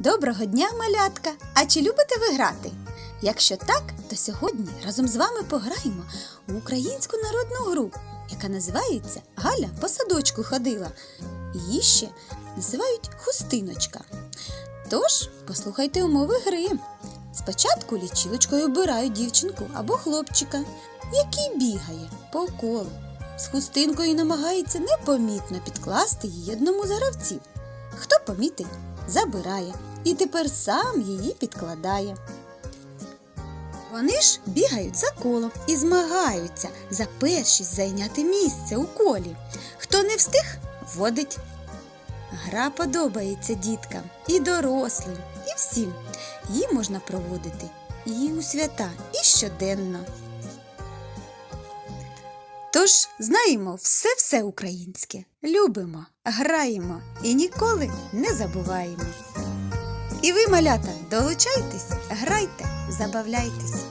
Доброго дня, малятка! А чи любите ви грати? Якщо так, то сьогодні разом з вами пограємо у українську народну гру, яка називається Галя по садочку ходила. Її ще називають хустиночка. Тож послухайте умови гри. Спочатку лічилочкою обирають дівчинку або хлопчика, який бігає по колу. З хустинкою намагається непомітно підкласти її одному з гравців. Хто помітить, забирає і тепер сам її підкладає. Вони ж бігають за колом і змагаються за першість зайняти місце у колі. Хто не встиг, вводить. Гра подобається діткам і дорослим, і всім. Її можна проводити і у свята, і щоденно. Тож знаємо все-все українське, любимо, граємо і ніколи не забуваємо. І ви, малята, долучайтесь, грайте, забавляйтесь.